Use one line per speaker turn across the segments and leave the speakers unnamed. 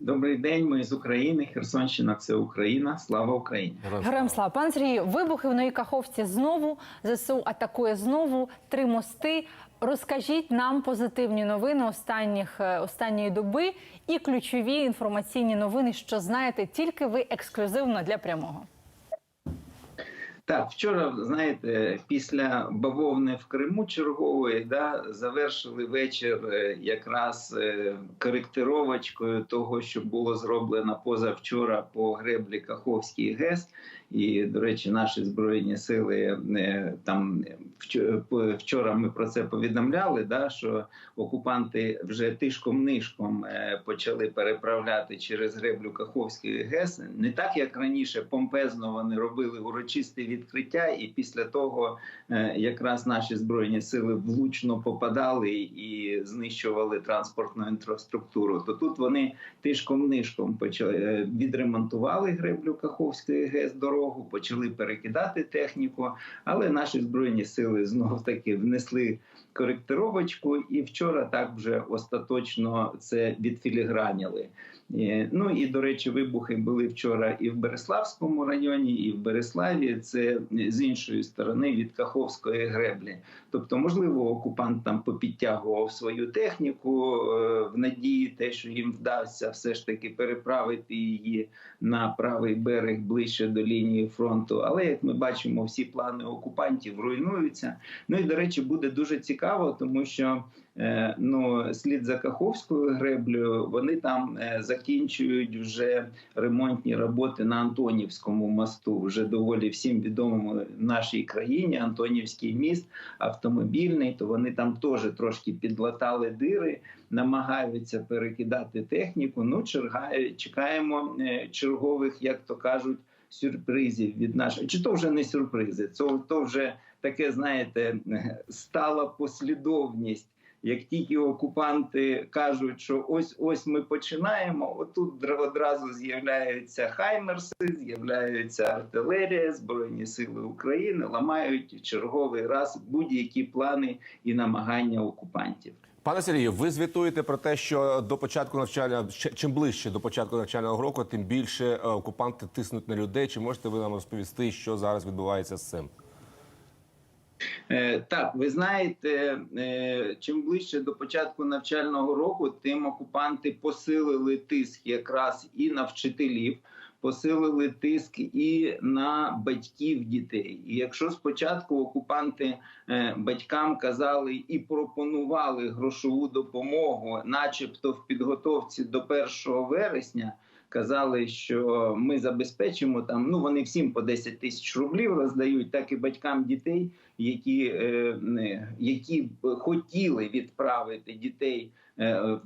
Добрий день, ми з України. Херсонщина це Україна. Слава Україні!
Героям слава. Пан Сергію, вибухи в Новій Каховці знову. ЗСУ атакує знову три мости. Розкажіть нам позитивні новини останніх е, останньої доби і ключові інформаційні новини, що знаєте тільки ви ексклюзивно для прямого.
Так, вчора, знаєте, після бавовни в Криму чергової да, завершили вечір е, якраз е, коректировочкою того, що було зроблено позавчора по греблі Каховський ГЕС. І, до речі, наші збройні сили е, там вчо- вчора ми про це повідомляли. Да, що окупанти вже тишком нишком е, почали переправляти через греблю Каховський ГЕС. Не так як раніше, помпезно вони робили урочисте відкриття, і після того е, якраз наші збройні сили влучно попадали і знищували транспортну інфраструктуру. То тут вони тишком нишком почали відремонтували греблю Каховської ГЕС дорогу, почали перекидати техніку, але наші збройні сили знов таки внесли коректировочку, і вчора так вже остаточно це відфіліграніли. Ну і до речі, вибухи були вчора і в Береславському районі, і в Береславі. Це з іншої сторони від Каховської греблі. Тобто, можливо, окупант там попідтягував свою техніку е, в надії, те, що їм вдасться все ж таки переправити її на правий берег ближче до лінії фронту. Але як ми бачимо, всі плани окупантів руйнуються. Ну і до речі, буде дуже цікаво, тому що е, ну слід за Каховською греблею, вони там е, закінчують вже ремонтні роботи на Антонівському мосту. Вже доволі всім відомому нашій країні. Антонівський міст автомобільний, то вони там теж трошки підлатали дири, намагаються перекидати техніку. Ну, чергає- чекаємо е, чергових, як то кажуть. Сюрпризів від нашої чи то вже не сюрпризи, це то вже таке, знаєте, стала послідовність. Як тільки окупанти кажуть, що ось ось ми починаємо, отут др- одразу з'являються хаймерси, з'являються артилерія, збройні сили України, ламають черговий раз будь-які плани і намагання окупантів.
Пане Сергію, ви звітуєте про те, що до початку навчання, чим ближче до початку навчального року, тим більше е, окупанти тиснуть на людей. Чи можете ви нам розповісти, що зараз відбувається з цим?
Е, Так, ви знаєте, е, чим ближче до початку навчального року, тим окупанти посилили тиск якраз і на вчителів, посилили тиск і на батьків дітей. І якщо спочатку окупанти е, батькам казали і пропонували грошову допомогу, начебто в підготовці до 1 вересня. Казали, що ми забезпечимо там. Ну вони всім по 10 тисяч рублів роздають, так і батькам дітей, які, е, які б хотіли відправити дітей е,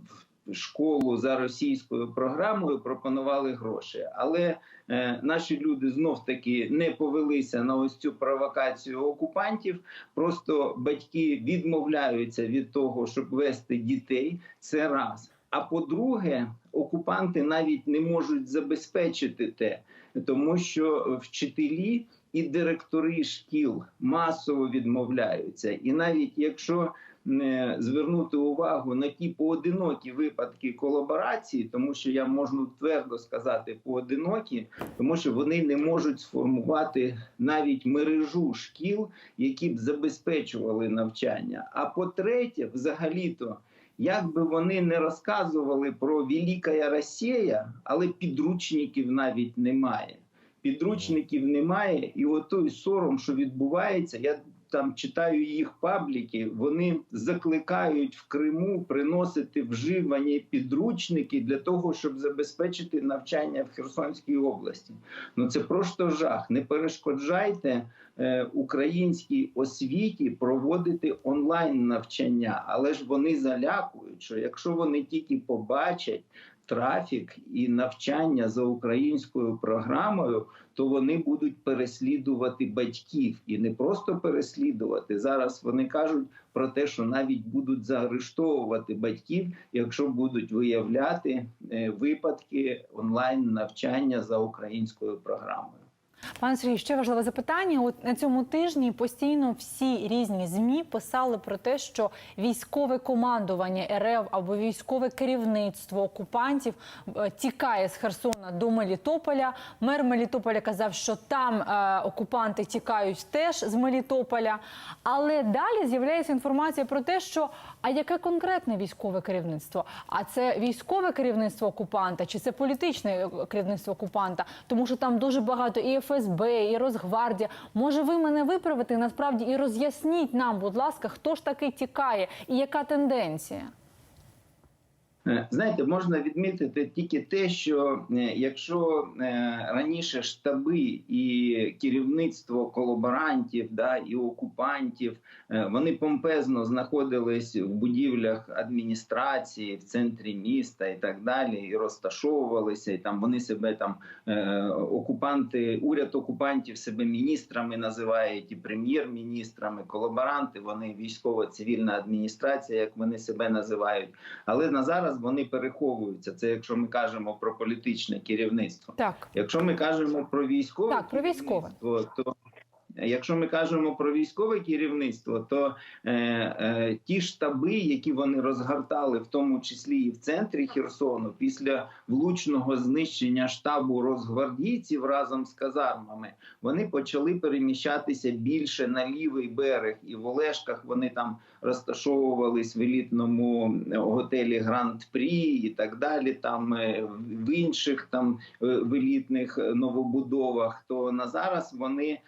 в школу за російською програмою, пропонували гроші. Але е, наші люди знов таки не повелися на ось цю провокацію окупантів. Просто батьки відмовляються від того, щоб вести дітей. Це раз. А по-друге, окупанти навіть не можуть забезпечити те, тому що вчителі і директори шкіл масово відмовляються. І навіть якщо не звернути увагу на ті поодинокі випадки колаборації, тому що я можу твердо сказати поодинокі, тому що вони не можуть сформувати навіть мережу шкіл, які б забезпечували навчання. А по-третє, взагалі-то. Як би вони не розказували про Велика Росія, але підручників навіть немає. Підручників немає, і отой сором, що відбувається, я там читаю їх пабліки. Вони закликають в Криму приносити вживані підручники для того, щоб забезпечити навчання в Херсонській області. Ну це просто жах. Не перешкоджайте е, українській освіті проводити онлайн навчання, але ж вони залякують, що якщо вони тільки побачать. Трафік і навчання за українською програмою, то вони будуть переслідувати батьків і не просто переслідувати. Зараз вони кажуть про те, що навіть будуть заарештовувати батьків, якщо будуть виявляти е, випадки онлайн навчання за українською програмою.
Пане Сергію, ще важливе запитання. От на цьому тижні постійно всі різні змі писали про те, що військове командування РФ або військове керівництво окупантів е, тікає з Херсона до Мелітополя. Мер Мелітополя казав, що там е, окупанти тікають теж з Мелітополя. Але далі з'являється інформація про те, що а яке конкретне військове керівництво? А це військове керівництво окупанта, чи це політичне е, керівництво окупанта? Тому що там дуже багато і ФСБ, і Росгвардія. Може, ви мене виправите насправді і роз'ясніть нам, будь ласка, хто ж таки тікає і яка тенденція?
Е, Знаєте, можна відмітити тільки те, що е, якщо е, раніше штаби і керівництво колаборантів да, і окупантів вони помпезно знаходились в будівлях адміністрації, в центрі міста і так далі, і розташовувалися, і там вони себе там окупанти, уряд окупантів себе міністрами називають і прем'єр-міністрами, колаборанти, вони військово-цивільна адміністрація, як вони себе називають. Але на зараз вони переховуються. Це якщо ми кажемо про політичне керівництво.
Так,
Якщо ми кажемо про військове,
Так, про військове.
то якщо ми кажемо про військове керівництво, то е, е, ті штаби, які вони розгортали, в тому числі і в центрі Херсону, після влучного знищення штабу розгвардійців разом з казармами, вони почали переміщатися більше на лівий берег, і в Олешках вони там розташовувались в елітному готелі Гранд Прі і так далі. Там е, в інших там е, в елітних новобудовах. То на зараз вони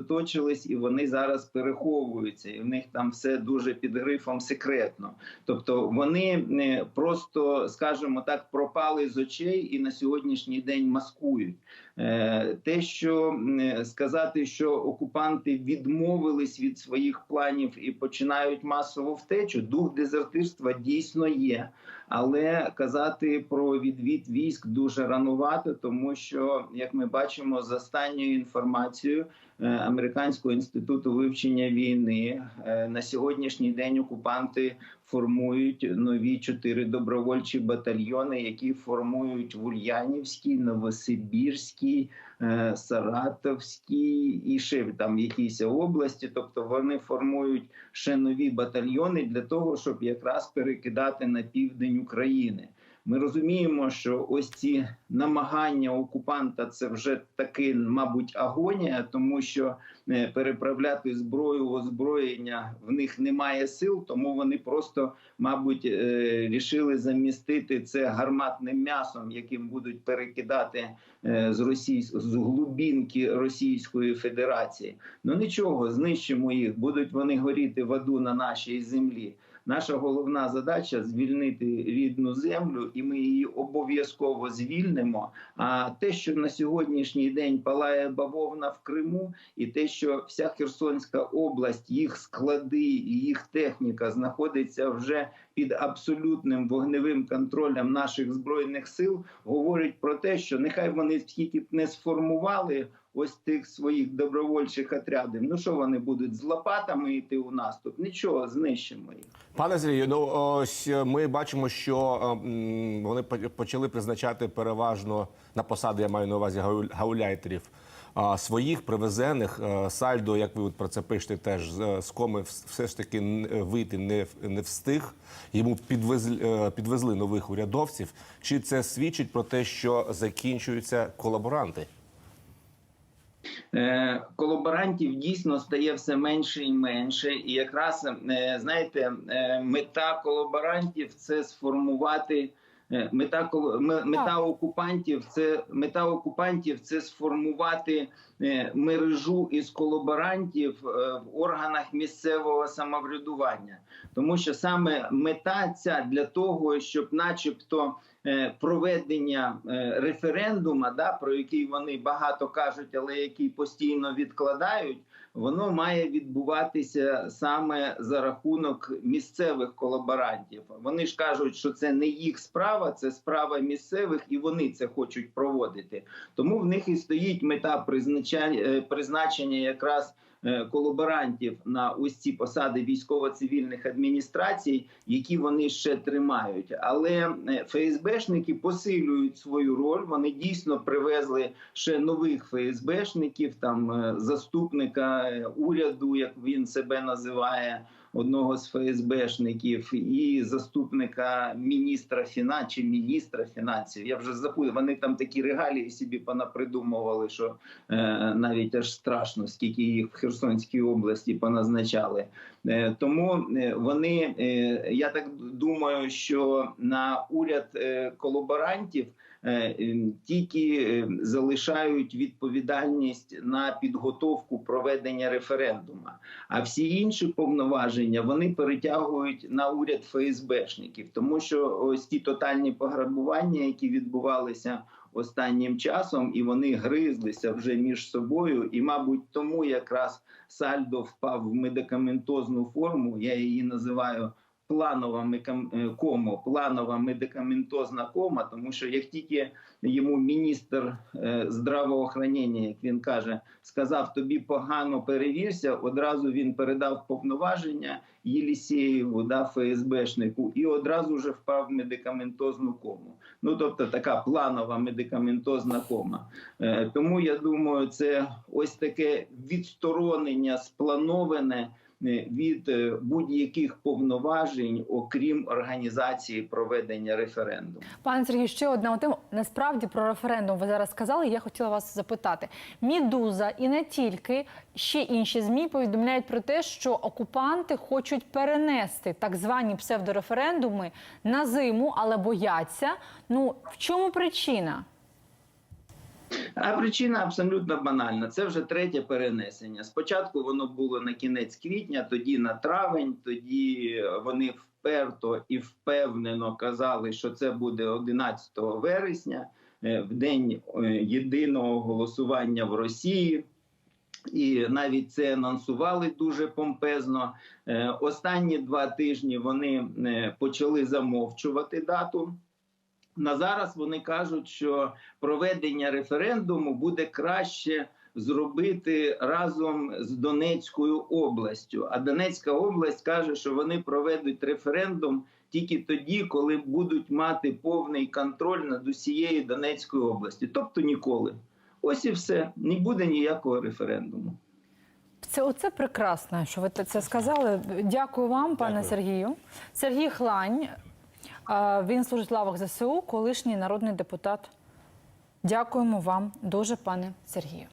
розсередоточились і вони зараз переховуються, і в них там все дуже під грифом секретно. Тобто вони е, просто, скажімо так, пропали з очей і на сьогоднішній день маскують. Е, Те, що сказати, що окупанти відмовились від своїх планів і починають масову втечу, дух дезертирства дійсно є. Але казати про відвід військ дуже ранувато, тому що, як ми бачимо, з останньою інформацією е, Американського інституту вивчення війни е, на сьогоднішній день окупанти формують нові чотири добровольчі батальйони, які формують в Ульянівській, Новосибірській, е, Саратовській і ще там якісь області. Тобто вони формують ще нові батальйони для того, щоб якраз перекидати на південь України. Ми розуміємо, що ось ці намагання окупанта це вже таки, мабуть, агонія, тому що е, переправляти зброю озброєння в них немає сил, тому вони просто, мабуть, е, рішили замістити це гарматним м'ясом, яким будуть перекидати е, з Російсь... з глубінки Російської Федерації. Ну нічого, знищимо їх, будуть вони горіти в аду на нашій землі. Наша головна задача звільнити рідну землю, і ми її обов'язково звільнимо. А те, що на сьогоднішній день палає бавовна в Криму, і те, що вся Херсонська область, їх склади і їх техніка знаходиться вже під абсолютним вогневим контролем наших збройних сил, говорить про те, що нехай вони скільки не сформували ось тих своїх добровольчих отрядів. Ну що вони будуть з лопатами йти у наступ? Нічого, знищимо їх.
Пане Сергію, ну ось е, ми бачимо, що е, вони почали призначати переважно на посади, я маю на увазі гау- гауляйтерів. Своїх привезених е, сальдо, як ви про це пишете, теж з коми все ж таки вийти не не встиг. Йому підвезли, підвезли нових урядовців. Чи це свідчить про те, що закінчуються колаборанти?
Е, колаборантів дійсно стає все менше і менше. І якраз е, знаєте, е, мета колаборантів це сформувати. Е, Мета мета окупантів це мета окупантів це сформувати е, мережу із колаборантів е, в органах місцевого самоврядування, тому що саме мета ця для того, щоб, начебто, проведення референдума, да, про який вони багато кажуть, але який постійно відкладають, воно має відбуватися саме за рахунок місцевих колаборантів. Вони ж кажуть, що це не їх справа, це справа місцевих, і вони це хочуть проводити. Тому в них і стоїть мета призначення, призначення якраз колаборантів на ось ці посади військово-цивільних адміністрацій, які вони ще тримають. Але е, ФСБшники посилюють свою роль. Вони дійсно привезли ще нових ФСБшників, там е, заступника е, уряду, як він себе називає. Одного з ФСБшників і заступника міністра фінансів міністра фінансів. Я вже забув. Вони там такі регалії собі понапридумували, що е, навіть аж страшно, скільки їх в Херсонській області поназначали. Е, тому е, вони, е, я так думаю, що на уряд е, колаборантів тільки е, залишають відповідальність на підготовку проведення референдуму. А всі інші повноваження вони перетягують на уряд ФСБшників, тому що ось ті тотальні пограбування, які відбувалися останнім часом, і вони гризлися вже між собою. І, мабуть, тому якраз сальдо впав в медикаментозну форму. Я її називаю планова е, планова медикаментозна кома, тому що як тільки йому міністр е, здравоохранення, як він каже, сказав тобі погано перевірся, одразу він передав повноваження Єлісєєву, да, ФСБшнику, і одразу вже впав в медикаментозну кому. Ну тобто така планова медикаментозна кома. Е, Тому я думаю, це ось таке відсторонення сплановане від е, будь-яких повноважень, окрім організації проведення референдуму.
Пане Сергію, ще одна тема. Насправді про референдум ви зараз сказали. Я хотіла вас запитати. Мідуза і не тільки ще інші змі повідомляють про те, що окупанти хочуть перенести так звані псевдореферендуми на зиму, але бояться. Ну в чому причина?
А причина абсолютно банальна. Це вже третє перенесення. Спочатку воно було на кінець квітня, тоді на травень, тоді вони вперто і впевнено казали, що це буде 11 вересня, е, в день е, єдиного голосування в Росії. І навіть це анонсували дуже помпезно. Е, Останні два тижні вони почали замовчувати дату. На зараз вони кажуть, що проведення референдуму буде краще зробити разом з Донецькою областю. А Донецька область каже, що вони проведуть референдум тільки тоді, коли будуть мати повний контроль над усією Донецькою області, тобто ніколи. Ось і все, не буде ніякого референдуму.
Це оце прекрасно, що ви це сказали. Дякую вам, пане
Дякую.
Сергію. Сергій Хлань. Він служить в лавах ЗСУ, колишній народний депутат. Дякуємо вам дуже, пане Сергію.